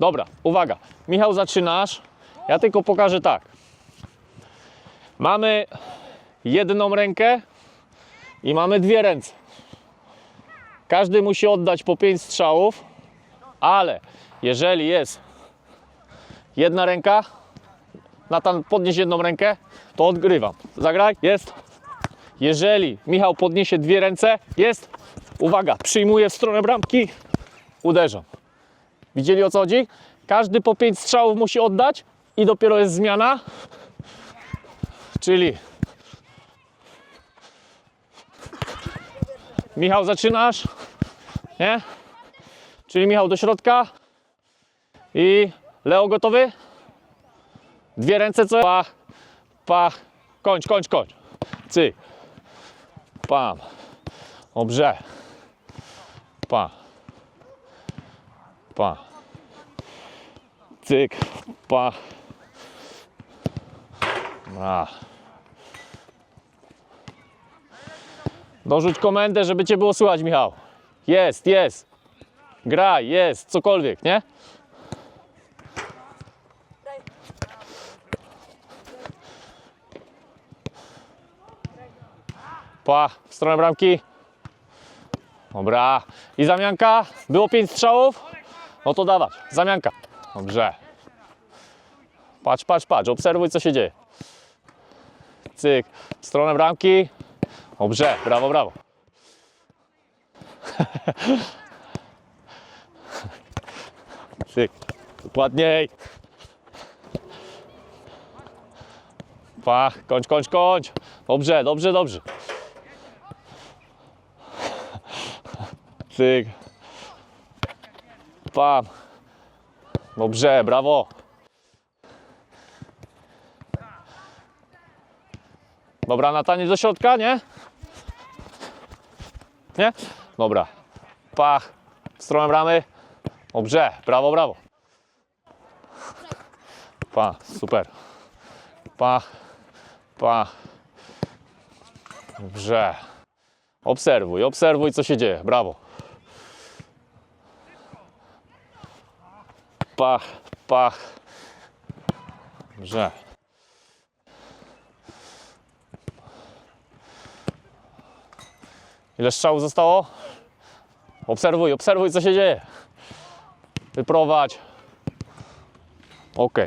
Dobra, uwaga. Michał, zaczynasz. Ja tylko pokażę tak. Mamy jedną rękę i mamy dwie ręce. Każdy musi oddać po pięć strzałów, ale jeżeli jest jedna ręka, Natan podnieś jedną rękę, to odgrywam. Zagraj, jest. Jeżeli Michał podniesie dwie ręce, jest. Uwaga, przyjmuję w stronę bramki, uderzam. Widzieli o co chodzi? Każdy po pięć strzałów musi oddać i dopiero jest zmiana. Czyli Michał zaczynasz, nie? Czyli Michał do środka i Leo gotowy? Dwie ręce co? Pach, pach, kończ, kończ, kończ. Cyk. Pam. Dobrze. Pa. Pa. Cyk. Pa. A. Dorzuć komendę, żeby cię było słychać, Michał. Jest, jest. Graj, jest, cokolwiek, nie? Pa, w stronę bramki. Dobra. I zamianka? Było pięć strzałów? No to dawać. Zamianka. Dobrze. Patrz, patrz, patrz. Obserwuj, co się dzieje. Cyk. W stronę bramki. Dobrze. Brawo, brawo. Cyk. Dokładniej. Pach. Kończ, kończ, kończ. Dobrze, dobrze, dobrze. Cyk. Pam. Dobrze, brawo. Dobra, Natanie do środka, nie? Nie? Dobra. Pach. W stronę bramy. Dobrze, brawo, brawo. Pach, super. Pach. Pach. Dobrze. Obserwuj, obserwuj, co się dzieje. Brawo. Pach, pach. Dobrze. Ile strzałów zostało? Obserwuj, obserwuj, co się dzieje. Wyprowadź. Ok.